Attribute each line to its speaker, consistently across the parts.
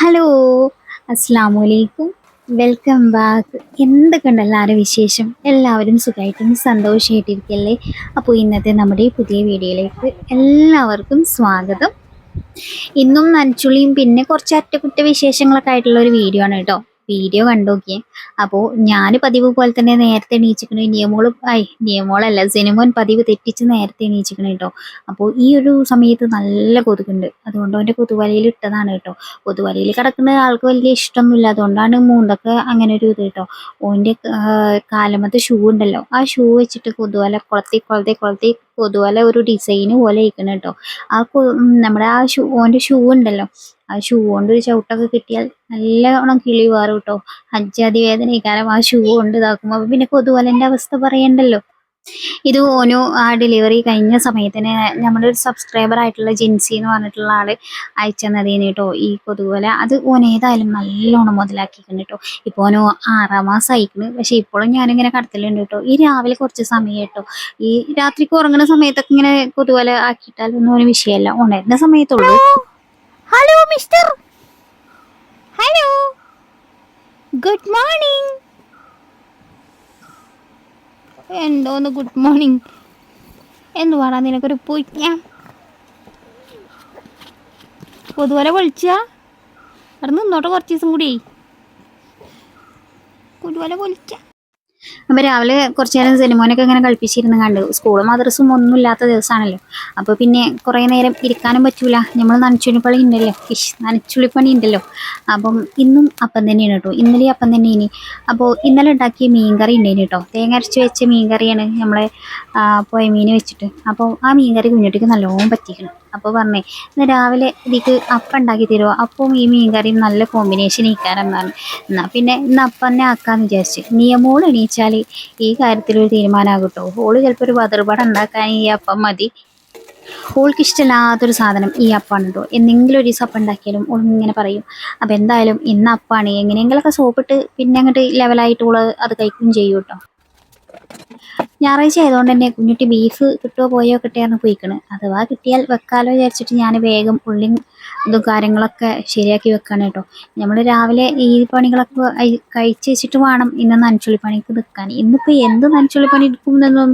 Speaker 1: Hello അസ്സാം വലൈക്കും welcome back എന്തൊക്കെയുണ്ട് എല്ലാവരും വിശേഷം? എല്ലാവരും സുഖമായിട്ടും സന്തോഷമായിട്ടിരിക്കല്ലേ അപ്പോൾ ഇന്നത്തെ നമ്മുടെ പുതിയ വീഡിയോയിലേക്ക് എല്ലാവർക്കും സ്വാഗതം. ഇന്നും നനച്ചുള്ളിയും പിന്നെ കുറച്ച് അറ്റകുറ്റ വിശേഷങ്ങളൊക്കെ ആയിട്ടുള്ള ഒരു വീഡിയോ ആണ് കേട്ടോ. വീഡിയോ കണ്ടു നോക്കിയേ അപ്പോൾ ഞാൻ പതിവ് പോലെ തന്നെ നേരത്തെ എണീച്ചിക്കണ നിയമോൾ ഐ നിയമോളല്ല സിനിമോൻ പതിവ് തെറ്റിച്ച് നേരത്തെ എണീച്ചിക്കണ കേട്ടോ. അപ്പോൾ ഈ ഒരു സമയത്ത് നല്ല കൊതുകുണ്ട്. അതുകൊണ്ട് അവന്റെ കൊതുവലയിൽ ഇട്ടതാണ് കേട്ടോ. കൊതുവലയിൽ കിടക്കുന്ന ആൾക്ക് വലിയ ഇഷ്ടമൊന്നുമില്ല. അതുകൊണ്ടാണ് മൂന്നൊക്കെ അങ്ങനെ ഒരു ഇത് കേട്ടോ. ഓന്റെ കാലമത്തെ ഷൂ ഉണ്ടല്ലോ. ആ ഷൂ വെച്ചിട്ട് കൊതുവല കുളത്തി കൊളത്തി കൊളത്തി കൊതുവല ഒരു ഡിസൈൻ പോലെ ഇരിക്കണം കേട്ടോ ആ നമ്മുടെ ആ ഷൂ ഓന്റെ ഷൂ ഉണ്ടല്ലോ. ആ ഷൂ കൊണ്ട് ഒരു ചവിട്ടൊക്കെ കിട്ടിയാൽ നല്ലോണം കിളി മാറും കേട്ടോ അജ്ജാതി വേദന കാരണം ആ ഷൂ കൊണ്ട് ഇതാക്കുമ്പോൾ പിന്നെ കൊതുവലന്റെ അവസ്ഥ പറയണ്ടല്ലോ. ഇത് ഓനു ആ ഡെലിവറി കഴിഞ്ഞ സമയത്തിന് നമ്മുടെ ഒരു സബ്സ്ക്രൈബർ ആയിട്ടുള്ള ജിൻസി എന്ന് പറഞ്ഞിട്ടുള്ള ആൾ അയച്ചെന്നതേന് കേട്ടോ. ഈ കൊതുകുവല. അത് ഓൻ ഏതായാലും നല്ലോണം മുതലാക്കിയിട്ടുണ്ട് കേട്ടോ. ഇപ്പോൾ ഓനോ ആറാം മാസം അയക്കുന്നു പക്ഷെ ഇപ്പോഴും ഞാനിങ്ങനെ കടത്തലുണ്ട് കേട്ടോ. ഈ രാവിലെ കുറച്ച് സമയം കേട്ടോ. ഈ രാത്രിക്ക് ഉറങ്ങുന്ന സമയത്തൊക്കെ ഇങ്ങനെ കൊതുകുവല ആക്കിയിട്ടാലൊന്നും ഒരു വിഷയമല്ല ഉണരുന്ന സമയത്തുള്ളൂ. Hello. Mister hello. Good morning എന്തോന്ന് ഗുഡ് മോർണിംഗ് എന്തുവാടാ നിനക്കൊരു പൂജ്ഞ പൊതുവരെ പൊളിച്ച അവിടെ നിന്നോട്ടെ കുറച്ച് ദിവസം കൂടി. പൊതുവരെ പൊളിച്ച അപ്പം രാവിലെ കുറച്ച് നേരം സിനിമോനൊക്കെ ഇങ്ങനെ കളിപ്പിച്ചിരുന്ന് കണ്ടു. സ്കൂളും മദ്രസും ഒന്നും ഇല്ലാത്ത ദിവസമാണല്ലോ അപ്പോൾ പിന്നെ കുറേ നേരം ഇരിക്കാനും പറ്റൂല. നമ്മൾ നനച്ചുള്ളിപ്പണി ഉണ്ടല്ലോ ഇഷ് നനച്ചുള്ളിപ്പണി ഉണ്ടല്ലോ അപ്പം ഇന്നും അപ്പം തന്നെയാണ് കേട്ടോ. ഇന്നലെ അപ്പം തന്നെ ഇനി. അപ്പോൾ ഇന്നലെ ഉണ്ടാക്കിയ മീൻകറി ഉണ്ടായിന് കേട്ടോ. തേങ്ങ അരച്ച് വെച്ച മീൻകറിയാണ് നമ്മളെ പോയ മീൻ വെച്ചിട്ട്. അപ്പോൾ ആ മീൻകറി കുഞ്ഞുട്ടിക്ക് നല്ലോണം പറ്റിക്കണം. അപ്പോൾ പറഞ്ഞേ ഇന്ന് രാവിലെ ഇതിക്ക് അപ്പം ഉണ്ടാക്കി തരുമോ അപ്പവും ഈ മീൻകറിയും നല്ല കോമ്പിനേഷൻ ഇരിക്കാനെന്നാണ് എന്നാൽ പിന്നെ ഇന്ന് അപ്പം തന്നെ ആക്കാമെന്ന് വിചാരിച്ചു. നിയമോൾ എണീച്ചാൽ ഈ കാര്യത്തിലൊരു തീരുമാനമാകും കേട്ടോ ഓൾ ചിലപ്പോൾ ഒരു വതർപാട് ഉണ്ടാക്കാൻ ഈ അപ്പം മതി. ഓൾക്ക് ഇഷ്ടമില്ലാത്തൊരു സാധനം ഈ അപ്പാണ് കേട്ടോ എന്തെങ്കിലും ഒരു ദിവസം അപ്പം ഉണ്ടാക്കിയാലും ഓൾ ഇങ്ങനെ പറയും. അപ്പം എന്തായാലും ഇന്ന് അപ്പാണ്. എങ്ങനെയെങ്കിലൊക്കെ സോപ്പിട്ട് പിന്നെ അങ്ങോട്ട് ലെവലായിട്ട് ഓൾ അത് കഴിക്കുകയും ചെയ്യും കേട്ടോ ഞായറാഴ്ച ആയതുകൊണ്ട് തന്നെ കുഞ്ഞുട്ടി ബീഫ് കിട്ടുമോ പോയോ കിട്ടിയാണ് പോയിക്കണ് അഥവാ കിട്ടിയാൽ വെക്കാലോ വിചാരിച്ചിട്ട് ഞാൻ വേഗം ഉള്ളിയും ഇതും കാര്യങ്ങളൊക്കെ ശരിയാക്കി വെക്കാണ് കേട്ടോ. നമ്മൾ രാവിലെ ഈ പണികളൊക്കെ കഴിച്ചു വെച്ചിട്ട് വേണം ഇന്ന് നനച്ചുള്ളി പണിക്ക് നിൽക്കാൻ ഇന്നിപ്പോൾ എന്ത് നനച്ചുള്ളി പണി എടുക്കും എന്നൊന്നും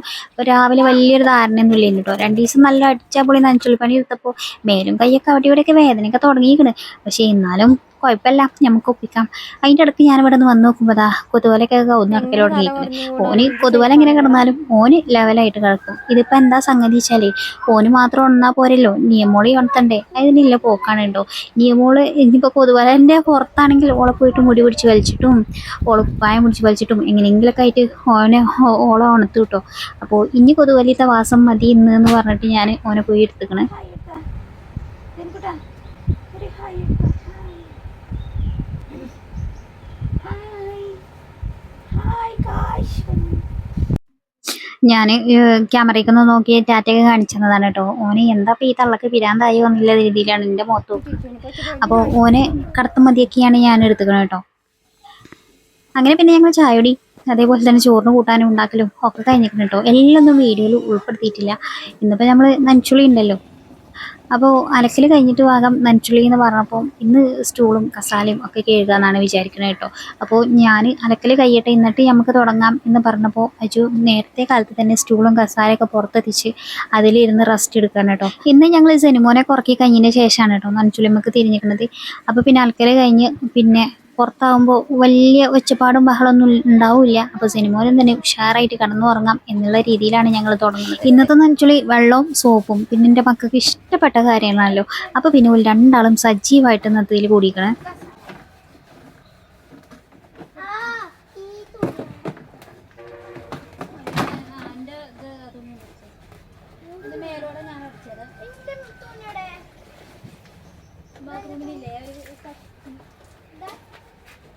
Speaker 1: രാവിലെ വലിയൊരു ധാരണയൊന്നും ഇല്ല കേട്ടോ രണ്ട് ദിവസം നല്ല അടിച്ചാൽ പൊളി നനച്ചുള്ളി പണി എടുത്തപ്പോൾ മേലും കൈയൊക്കെ അവിടെ ഇവിടെയൊക്കെ വേദനയൊക്കെ തുടങ്ങിയിരിക്കണ്. പക്ഷേ എന്നാലും കുഴപ്പമില്ല നമുക്ക് ഒപ്പിക്കാം അതിന്റെ ഇടയ്ക്ക് ഞാൻ ഇവിടെ നിന്ന് വന്ന് നോക്കുമ്പോൾ ദാ കൊതുവലൊക്കെ ഒന്ന് നടക്കൽ തുടങ്ങിയിരിക്കുന്നത് ഓന് കൊതുവല എങ്ങനെ കിടന്നാലും ഓന് ലെവലായിട്ട് കിടക്കും. ഇതിപ്പോൾ എന്താ സംഗതി വെച്ചാൽ ഓന് മാത്രം ഉണന്നാൽ പോരല്ലോ. നിയമോളി ഉണർത്തണ്ടേ? അതിനില്ല പോക്കാണ് ഉണ്ടോ നിയമോൾ ഇനിയിപ്പോൾ കൊതുവലന്റെ പുറത്താണെങ്കിൽ ഓളെ പോയിട്ട് മുടി പിടിച്ച് വലിച്ചിട്ടും ഓളെ കുപ്പായം പിടിച്ച് വലിച്ചിട്ടും എങ്ങനെയെങ്കിലൊക്കെ ആയിട്ട് ഓനെ ഓളെ ഉണർത്തു കിട്ടോ അപ്പോൾ ഇനി കൊതുവലിത്തെ വാസം മതി ഇന്ന് എന്ന് പറഞ്ഞിട്ട് ഞാൻ ഓനെ പോയി എടുത്തുക്കണേ. ഞാൻ ക്യാമറയ്ക്കൊന്ന് നോക്കി ടാറ്റയൊക്കെ കാണിച്ചതാണ് കേട്ടോ. ഓന് എന്താ ഈ തള്ളക്ക് പിരാന്തായി വന്നില്ല രീതിയിലാണ് എന്റെ മുഖത്ത് അപ്പോൾ ഓന് കറുത്ത മതിയൊക്കെയാണ് ഞാൻ എടുത്തുക്കണത് കേട്ടോ. അങ്ങനെ പിന്നെ ഞങ്ങൾ ചായടി അതേപോലെ തന്നെ ചോറിന് കൂട്ടാനും ഉണ്ടാക്കലും ഒക്കെ കഴിഞ്ഞിട്ടുണ്ട് കേട്ടോ. എല്ലാം ഒന്നും വീഡിയോയിൽ ഉൾപ്പെടുത്തിയിട്ടില്ല. ഇന്നിപ്പോൾ നമ്മൾ നനച്ചുള്ളി ഉണ്ടല്ലോ. അപ്പോൾ അലക്കൽ കഴിഞ്ഞിട്ട് ഭാഗം നനച്ചുള്ളി എന്ന് പറഞ്ഞപ്പോൾ ഇന്ന് സ്റ്റൂളും കസാലയും ഒക്കെ കഴുകാന്നാണ് വിചാരിക്കുന്നത് കേട്ടോ. അപ്പോൾ ഞാൻ അലക്കൽ കഴിയട്ടെ എന്നിട്ട് നമുക്ക് തുടങ്ങാം എന്ന് പറഞ്ഞപ്പോൾ അജു നേരത്തെ കാലത്ത് തന്നെ സ്റ്റൂളും കസാലയൊക്കെ പുറത്തെത്തിച്ച് അതിലിരുന്ന് റെസ്റ്റ് എടുക്കണം കേട്ടോ. ഇന്ന് ഞങ്ങൾ സിനിമോനെ കുറക്കി കഴിഞ്ഞതിന് ശേഷമാണ് കേട്ടോ നനച്ചുള്ളിമ്മക്ക് തിരിഞ്ഞിരിക്കുന്നത് അപ്പോൾ പിന്നെ അലക്കൽ കഴിഞ്ഞ് പിന്നെ പുറത്താവുമ്പോൾ വലിയ ഒച്ചപ്പാടും ബഹളമൊന്നും ഉണ്ടാവില്ല. അപ്പോൾ സിനിമയിലും തന്നെ ഉഷാറായിട്ട് കടന്നു ഉറങ്ങാം എന്നുള്ള രീതിയിലാണ് ഞങ്ങൾ തുടങ്ങുന്നത്. ഇന്നത്തെ നനച്ചുള്ളി വെള്ളവും സോപ്പും പിന്നെ എന്റെ മക്കൾക്ക് ഇഷ്ടപ്പെട്ട കാര്യങ്ങളാണല്ലോ. അപ്പോൾ പിന്നെ രണ്ടാളും സജീവമായിട്ട് ഇന്നത്തേൽ കൂടിയിരിക്കണേ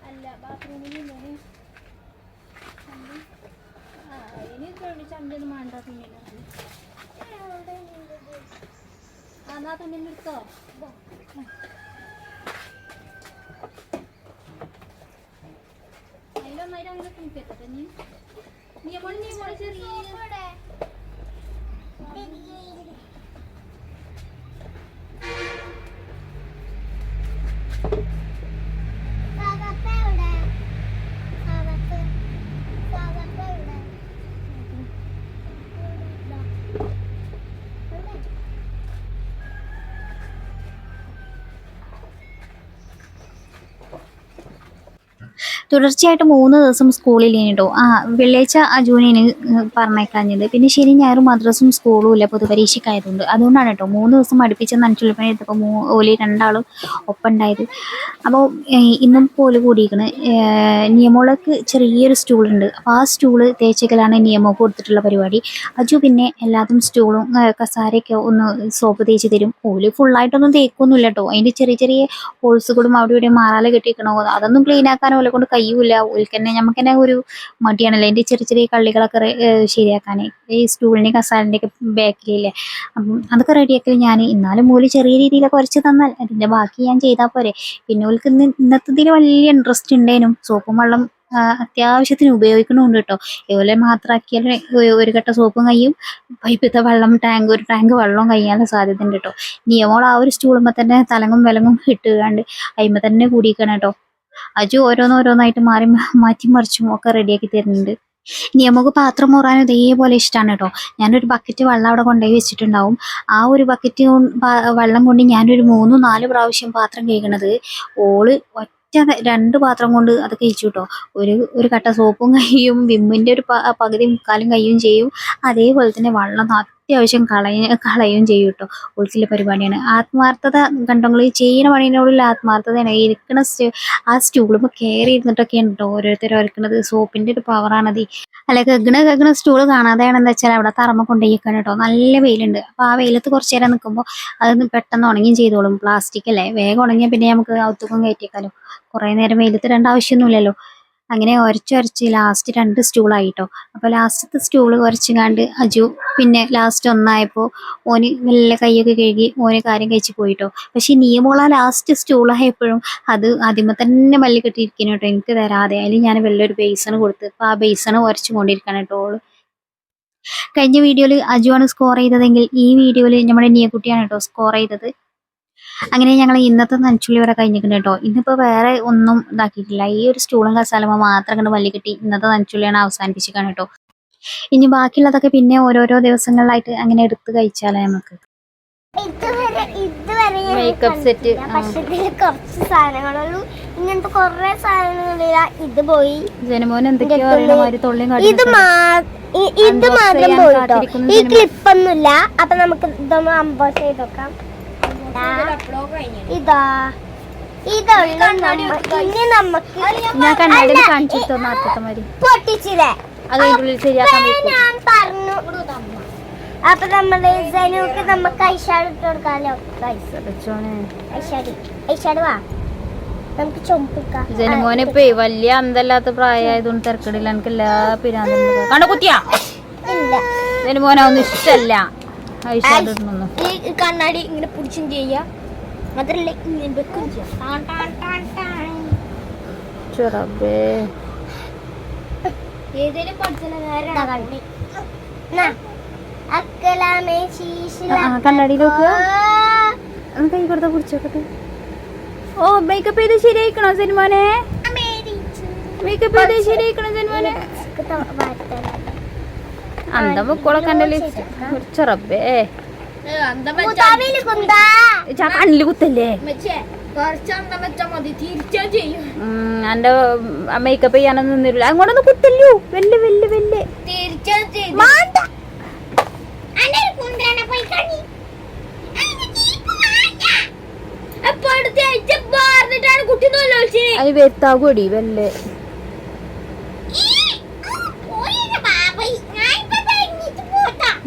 Speaker 2: അല്ല ബാത്റൂമിൽ ചണ്ടൊന്നും വേണ്ട തുണിയില്ല എന്നാ തുണിയിൽ എടുത്തോ അതിലൊന്നായിട്ട് അങ്ങനെ തുണിക്കെട്ടെ നീ നീ മോൾ നീ മോൾ ചെറിയ
Speaker 1: തുടർച്ചയായിട്ട് മൂന്ന് ദിവസം സ്കൂളിൽ കേട്ടോ ആ വെള്ളിയാഴ്ച ജൂനിന് പറഞ്ഞേക്കാഞ്ഞത്. പിന്നെ ശനി ഞായറും മദ്രസും സ്കൂളും ഇല്ല പൊതുപരീക്ഷയ്ക്കായതുകൊണ്ട്. അതുകൊണ്ടാണ് കേട്ടോ മൂന്ന് ദിവസം അടുപ്പിച്ച് നനച്ചുള്ളിപ്പണി എടുത്തപ്പോൾ മൂ ഓലി രണ്ടാളും ഒപ്പം ഉണ്ടായത് അപ്പോൾ ഇന്നും പോലെ കൂടിയിരിക്കണ്. നിയമോളക്ക് ചെറിയൊരു സ്റ്റൂളുണ്ട്. അപ്പോൾ ആ സ്റ്റൂൾ തേച്ചക്കലാണ് നിയമം കൊടുത്തിട്ടുള്ള പരിപാടി. അജു പിന്നെ എല്ലാതും സ്റ്റൂളും ആ, കസാരയൊക്കെ ഒന്ന് സോപ്പ് തേച്ച് തരും. ഓൽ ഫുള്ളായിട്ടൊന്നും തേക്കൊന്നുമില്ല കേട്ടോ. അതിന്റെ ചെറിയ ചെറിയ ഹോൾസുകളും അവിടെ ഇവിടെ മാറാല കെട്ടിയിരിക്കണോ അതൊന്നും ക്ലീൻ ആക്കാനോ ഓലെ കൊണ്ട് കഴിയൂല. ഉൽക്കന്നെ നമുക്ക് തന്നെ ഒരു മടിയാണല്ലോ. അതിന്റെ ചെറിയ ചെറിയ കള്ളികളൊക്കെ ശരിയാക്കാൻ ഈ സ്റ്റൂളിന്റെ കസാലിന്റെ ഒക്കെ ബാക്കിലില്ലേ. അപ്പം അതൊക്കെ റെഡിയാക്കി ഞാൻ ഇന്നാലും ഓൽ ചെറിയ രീതിയിലൊക്കെ കുറച്ച് തന്നാൽ അതിന്റെ ബാക്കി ഞാൻ ചെയ്താൽ പോരെ. പിന്നെ ഓൽക്ക് ഇന്ന് വലിയ ഇൻട്രസ്റ്റ് ഉണ്ടേനും സോപ്പും വെള്ളം അത്യാവശ്യത്തിന് ഉപയോഗിക്കണമുണ്ട് കേട്ടോ ഇതുപോലെ മാത്രമാക്കിയാൽ ഒരു കെട്ട സോപ്പും കയ്യും. പൈപ്പിത്തെ വെള്ളം ടാങ്ക് ഒരു ടാങ്ക് വെള്ളവും കഴിയാനുള്ള സാധ്യത ഉണ്ട് കേട്ടോ നിയമോൾ ആ ഒരു സ്റ്റൂളുമ്പോൾ തന്നെ തലങ്ങും വിലങ്ങും ഇട്ടുകാണ്ട് അതിമ്മ തന്നെ കൂടിയിരിക്കണം കേട്ടോ അജു ഓരോന്നോരോന്നായിട്ട് മാറി മാറ്റി മറിച്ചും ഒക്കെ റെഡിയാക്കി തരുന്നുണ്ട്. ഇനി നമുക്ക് പാത്രം മുറാനും ഇതേപോലെ ഇഷ്ടമാണ് കേട്ടോ. ഞാനൊരു ബക്കറ്റ് വെള്ളം അവിടെ കൊണ്ടുപോയി വെച്ചിട്ടുണ്ടാവും. ആ ഒരു ബക്കറ്റ് വെള്ളം കൊണ്ട് ഞാനൊരു മൂന്ന് നാല് പ്രാവശ്യം പാത്രം കഴിക്കണത് ഓൾ ഒറ്റ രണ്ട് പാത്രം കൊണ്ട് അത് കഴിച്ചു കേട്ടോ. ഒരു ഒരു കട്ട സോപ്പും കഴിയും വിമ്മിന്റെ ഒരു പകുതി മുക്കാലും കഴിയും ചെയ്യും. അതേപോലെ തന്നെ വെള്ളം അത്യാവശ്യം കളയ കളയും ചെയ്യും കേട്ടോ ഉൾക്കിലെ പരിപാടിയാണ്. ആത്മാർത്ഥത കണ്ടോങ്ങൾ ചെയ്യുന്ന പണിയോടുള്ള ആത്മാർത്ഥതയാണ്. ഇരിക്കുന്ന ആ സ്റ്റൂളുമ്പോൾ കയറി ഇരുന്നിട്ടൊക്കെയാണ് കേട്ടോ ഓരോരുത്തർ ഒരുക്കുന്നത് സോപ്പിന്റെ ഒരു പവറാണത്. അല്ല കെഗണ കെഗണ സ്റ്റൂൾ കാണാതെയാണ് എന്താ വെച്ചാൽ അവിടെ തറമ കൊണ്ടുപോയിക്കാണ് കേട്ടോ നല്ല വെയിലുണ്ട്. അപ്പോൾ ആ വെയിലത്ത് കുറച്ച് നേരം നിൽക്കുമ്പോൾ അത് പെട്ടെന്ന് ഉണങ്ങിയും ചെയ്തോളും. പ്ലാസ്റ്റിക് അല്ലേ? വേഗം ഉണങ്ങിയാൽ പിന്നെ നമുക്ക് ഔത്തുക്കം കയറ്റിയേക്കാലോ. കുറേ നേരം വെയിലത്ത് ഇടേണ്ട ആവശ്യമൊന്നുമില്ലല്ലോ. അങ്ങനെ ഉരച്ചൊരച്ച് ലാസ്റ്റ് രണ്ട് സ്റ്റൂളായിട്ടോ അപ്പോൾ ലാസ്റ്റത്തെ സ്റ്റൂൾ കുറച്ചുകാണ്ട് അജു പിന്നെ ലാസ്റ്റ് ഒന്നായപ്പോൾ ഓന് നല്ല കൈയൊക്കെ കഴുകി ഓന് കാര്യം കഴിച്ച് പോയിട്ടോ. പക്ഷെ നിയമോള ലാസ്റ്റ് സ്റ്റൂളായപ്പോഴും അത് ആദ്യമേ തന്നെ മല്ലി കെട്ടിയിരിക്കുന്നു കേട്ടോ. എനിക്ക് തരാതെ അതിൽ ഞാൻ വലിയൊരു ബേസണ് കൊടുത്ത് അപ്പോൾ ആ ബേസണ് ഉരച്ചു കൊണ്ടിരിക്കണം കേട്ടോ കഴിഞ്ഞ വീഡിയോയിൽ അജു ആണ് സ്കോർ ചെയ്തതെങ്കിൽ ഈ വീഡിയോയിൽ നമ്മുടെ നിയക്കുട്ടിയാണ് കേട്ടോ സ്കോർ ചെയ്തത്. അങ്ങനെ ഞങ്ങൾ ഇന്നത്തെ നനച്ചുള്ളി ഇവിടെ കഴിഞ്ഞിട്ടുണ്ട് കേട്ടോ. ഇന്നിപ്പോൾ വേറെ ഒന്നും ഇതാക്കിയിട്ടില്ല. ഈ ഒരു സ്റ്റൂളും കസാലമ മാത്രം കണ്ട് വലിയ കെട്ടി ഇന്നത്തെ നനച്ചുള്ളിയാണ് അവസാനിപ്പിച്ചിരിക്കുകയാണ് കേട്ടോ. ഇനി ബാക്കിയുള്ളതൊക്കെ പിന്നെ ഓരോരോ ദിവസങ്ങളിലായിട്ട് അങ്ങനെ എടുത്ത് കഴിച്ചാലേ നമുക്ക്.
Speaker 3: പക്ഷെ ഇതിൽ കുറച്ച് സാധനങ്ങളുള്ളൂ. ഇങ്ങനത്തെ കുറെ സാധനങ്ങളില്ല ഇത് പോയി.
Speaker 1: ജനമോൻ എന്തൊക്കെയോ
Speaker 3: ഇത് മാ- ഇത് മാത്രം പോയിട്ടോ ഈ. ക്ലിപ്പൊന്നുമില്ല അപ്പൊ നമുക്ക് ഇതൊന്ന് അമ്പോസ് ചെയ്ത് നോക്കാം. ഇതാ. ഇതുള്ള ഇനി നമുക്ക്
Speaker 1: ഞാൻ കണ്ണാടി
Speaker 3: അല്ല,
Speaker 1: കാണിച്ചു
Speaker 3: ഇ-
Speaker 1: തന്ന അർത്ഥത്തെ മാതിരി.
Speaker 3: പൊട്ടിച്ചില്ലേ?
Speaker 1: അത് അതിന്റെ ശരിയാക്കാൻ
Speaker 3: ഞാൻ പറഞ്ഞു. അപ്പൊ നമ്മൾ ജനുക്ക് നമുക്ക് ഐഷാഡ് ഇട്ട് കൊടുക്കാലോ. ഐഷാഡ് ഐഷാഡ് വാ. നമുക്ക് ചുമപ്പിക്കാം.
Speaker 1: വലിയ അന്തല്ലാത്ത പ്രായമായതുകൊണ്ട് തിരക്കടില്ല. എനിക്ക് എല്ലാ പിരാന്തും കണ്ടു കുത്തിയാ? ഇഷ്ടല്ല. ഐഷാഡ്
Speaker 3: ഈ കണ്ണാടി ഇങ്ങനെ പിടിച്ചും ചെയ്യാം മാത്രല്ല ഇങ്ങനെ വെക്കും ചെയ്യാം ടാൻ ടാൻ.
Speaker 1: ചെറബേ
Speaker 3: ഏതേലും നേരെ
Speaker 1: കൈ കൊടുത്താ പിടിച്ചോക്കട്ടെ ഓ മേക്കപ്പ് ചെയ്ത് ശരിയായിക്കണോ സിനിമോനെ മേക്കപ്പ് ചെയ്ത് ശരിയായിക്കണോ സിനിമോനെ. അന്ത മുക്കോളെ കണ്ടല്ലേ ചെറബേ
Speaker 3: മുതാവിൽ കുന്താ.
Speaker 1: ചാ കണ്ണിൽ കുത്തല്ലേ? ഉം, അന്റെ മേക്കപ്പ് ചെയ്യാനൊന്നും നിന്നില്ല അങ്ങോട്ടൊന്ന് കുത്തല്ലോ വെല്ല് വെല്ല് വെല്ല്.
Speaker 3: മാണ്ട. വെത്താകൂടി ഒരു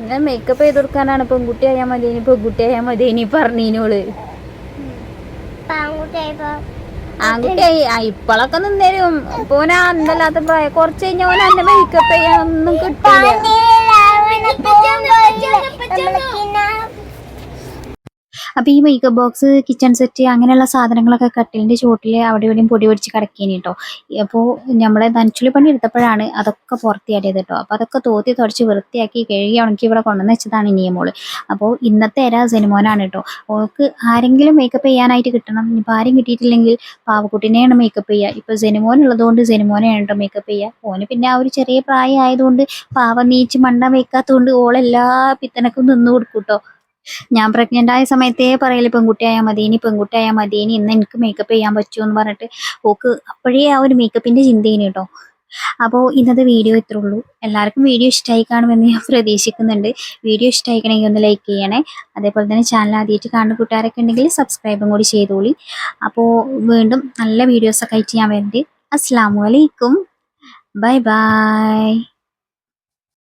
Speaker 1: ഞാൻ മേക്കപ്പ് ചെയ്ത് കൊടുക്കാനാണ് പെൺകുട്ടി ആയാൽ മതി ഇനി പെൺകുട്ടി ആയാൽ മതി ഇനി പറഞ്ഞോൾ ആൺകുട്ടിയായി ആ ഇപ്പളൊക്കെ നിന്നേരും. ഇപ്പൊ ഓന അന്തല്ലാത്ത പ്രായം കുറച്ച് കഴിഞ്ഞാൽ ഓന എന്നെ മേക്കപ്പ് ചെയ്യാനൊന്നും കിട്ടില്ല അപ്പോൾ ഈ മേക്കപ്പ് ബോക്സ് കിച്ചൺ സെറ്റ് അങ്ങനെയുള്ള സാധനങ്ങളൊക്കെ കട്ടിലിന്റെ ചുവട്ടിൽ അവിടെ ഇവിടെയും പൊടി പിടിച്ച് കിടക്കേനി കേട്ടോ അപ്പോൾ നമ്മളെ നനച്ചുള്ളി പണി എടുത്തപ്പോഴാണ് അതൊക്കെ പുറത്തിയാടിയത് കേട്ടോ അപ്പോൾ അതൊക്കെ തോത്തി തുടച്ച് വൃത്തിയാക്കി കഴുകി ഉണക്കി ഇവിടെ കൊണ്ടുവന്ന് വെച്ചതാണ് ഇനിയും മോൾ. അപ്പോൾ ഇന്നത്തെ എര സിനിമോനാണ് കേട്ടോ ഓൾക്ക് ആരെങ്കിലും മേക്കപ്പ് ചെയ്യാനായിട്ട് കിട്ടണം. ഇനിയിപ്പോൾ ആരും കിട്ടിയിട്ടില്ലെങ്കിൽ പാവക്കുട്ടിനെയാണ് മേക്കപ്പ് ചെയ്യുക ഇപ്പോൾ സിനിമോൻ ഉള്ളതുകൊണ്ട് സെനിമോനെയാണ് കേട്ടോ മേക്കപ്പ് ചെയ്യുക ഓന് പിന്നെ ആ ഒരു ചെറിയ പ്രായം ആയതുകൊണ്ട് പാവം നീച്ച് മണ്ണ വെക്കാത്തതുകൊണ്ട് ഓളെല്ലാ പിത്തനക്കും നിന്ന് കൊടുക്കും കേട്ടോ ഞാൻ പ്രഗ്നന്റ് ആയ സമയത്തേ പറയൽ പെൺകുട്ടിയായാൽ മതി ഇനി പെൺകുട്ടിയായാൽ മതി ഇനി ഇന്ന് എനിക്ക് മേക്കപ്പ് ചെയ്യാൻ പറ്റുമോ എന്ന് പറഞ്ഞിട്ട് ഓക്ക് അപ്പോഴേ ആ ഒരു മേക്കപ്പിന്റെ ചിന്തയിന് കേട്ടോ അപ്പോൾ ഇന്നത്തെ വീഡിയോ ഇത്രേ ഉള്ളൂ. എല്ലാവർക്കും വീഡിയോ ഇഷ്ടമായി കാണുമെന്ന് ഞാൻ പ്രതീക്ഷിക്കുന്നുണ്ട്. വീഡിയോ ഇഷ്ടമായിക്കണമെങ്കിൽ ഒന്ന് ലൈക്ക് ചെയ്യണേ. അതേപോലെ തന്നെ ചാനൽ ആദ്യമായിട്ട് കാണുന്ന കൂട്ടുകാരൊക്കെ ഉണ്ടെങ്കിൽ സബ്സ്ക്രൈബും കൂടി ചെയ്തോളി. അപ്പോൾ വീണ്ടും നല്ല വീഡിയോസൊക്കെ ആയിട്ട് ഞാൻ വരുന്നുണ്ട് അസ്സാം വലൈക്കും ബൈ ബൈ